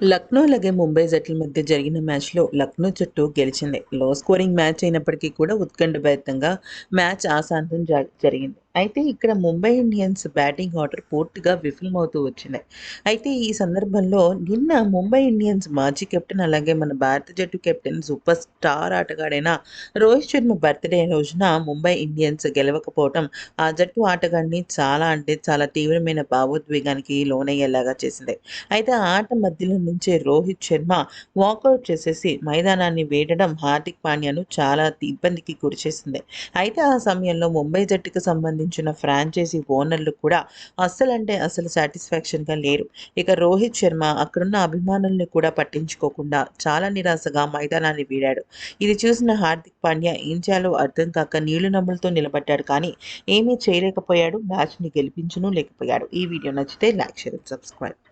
లక్నో అలాగే ముంబై జట్ల మధ్య జరిగిన మ్యాచ్లో లక్నో జట్టు గెలిచింది. లో స్కోరింగ్ మ్యాచ్ అయినప్పటికీ కూడా ఉత్కంఠభరితంగా మ్యాచ్ ఆశాంతం జరిగింది. అయితే ఇక్కడ ముంబై ఇండియన్స్ బ్యాటింగ్ ఆర్డర్ పూర్తిగా విఫలమవుతూ వచ్చింది. అయితే ఈ సందర్భంలో నిన్న ముంబై ఇండియన్స్ మాజీ కెప్టెన్ అలాగే మన భారత జట్టు కెప్టెన్ సూపర్ స్టార్ ఆటగాడైన రోహిత్ శర్మ బర్త్డే రోజున ముంబై ఇండియన్స్ గెలవకపోవడం ఆ జట్టు ఆటగాడిని చాలా అంటే చాలా తీవ్రమైన భావోద్వేగానికి లోనయ్యేలాగా చేసింది. అయితే ఆ ఆట మధ్యలో నుంచే రోహిత్ శర్మ వాకౌట్ చేసేసి మైదానాన్ని వేడడం హార్దిక్ పాండ్యాను చాలా ఇబ్బందికి గురిచేసింది అయితే ఆ సమయంలో ముంబై జట్టుకు సంబంధించిన ఫ్రాంచైజీ ఓనర్లు కూడా అస్సలంటే అసలు సాటిస్ఫాక్షన్గా లేరు. ఇక రోహిత్ శర్మ అక్కడున్న అభిమానుల్ని కూడా పట్టించుకోకుండా చాలా నిరాశగా మైదానాన్ని వీడాడు. ఇది చూసిన హార్దిక్ పాండ్యా ఏం చేయాలో అర్థం కాక నీళ్ళు నమ్ములతో నిలబడ్డాడు కానీ ఏమీ చేయలేకపోయాడు మ్యాచ్ని గెలిపించను లేకపోయాడు. ఈ వీడియో నచ్చితే లైక్ షేర్ సబ్స్క్రైబ్.